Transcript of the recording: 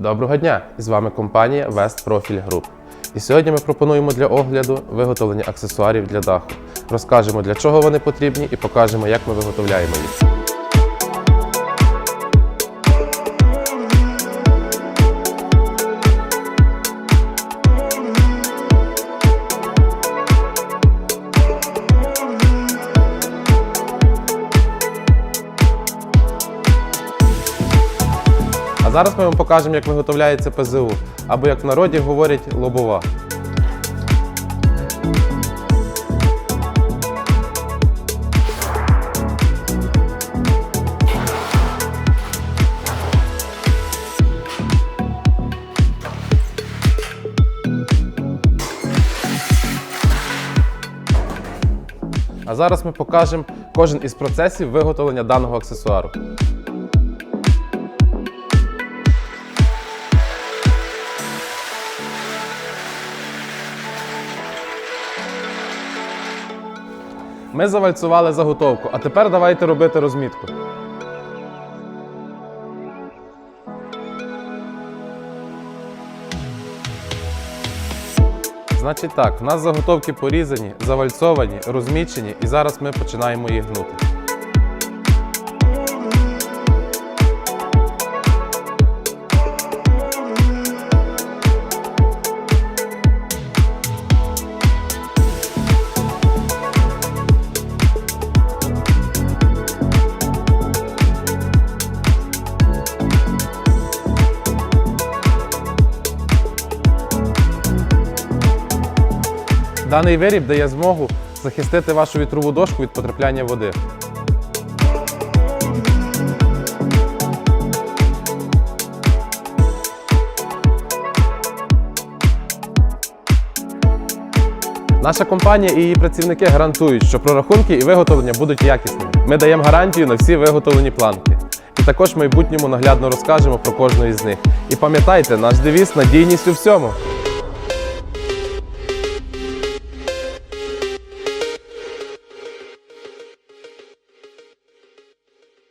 Доброго дня! З вами компанія West Profile Group. І сьогодні ми пропонуємо для огляду виготовлення аксесуарів для даху. Розкажемо, для чого вони потрібні, і покажемо, як ми виготовляємо їх. Зараз ми вам покажемо, як виготовляється ПЗУ, або як в народі говорять лобова. А зараз ми покажемо кожен із процесів виготовлення даного аксесуару. Ми завальцювали заготовку, а тепер давайте робити розмітку. Значить так, в нас заготовки порізані, завальцовані, розмічені, і зараз ми починаємо їх гнути. Даний виріб дає змогу захистити вашу вітрову дошку від потрапляння води. Наша компанія і її працівники гарантують, що прорахунки і виготовлення будуть якісними. Ми даємо гарантію на всі виготовлені планки. І також в майбутньому наглядно розкажемо про кожну із них. І пам'ятайте, наш девіз надійність у всьому.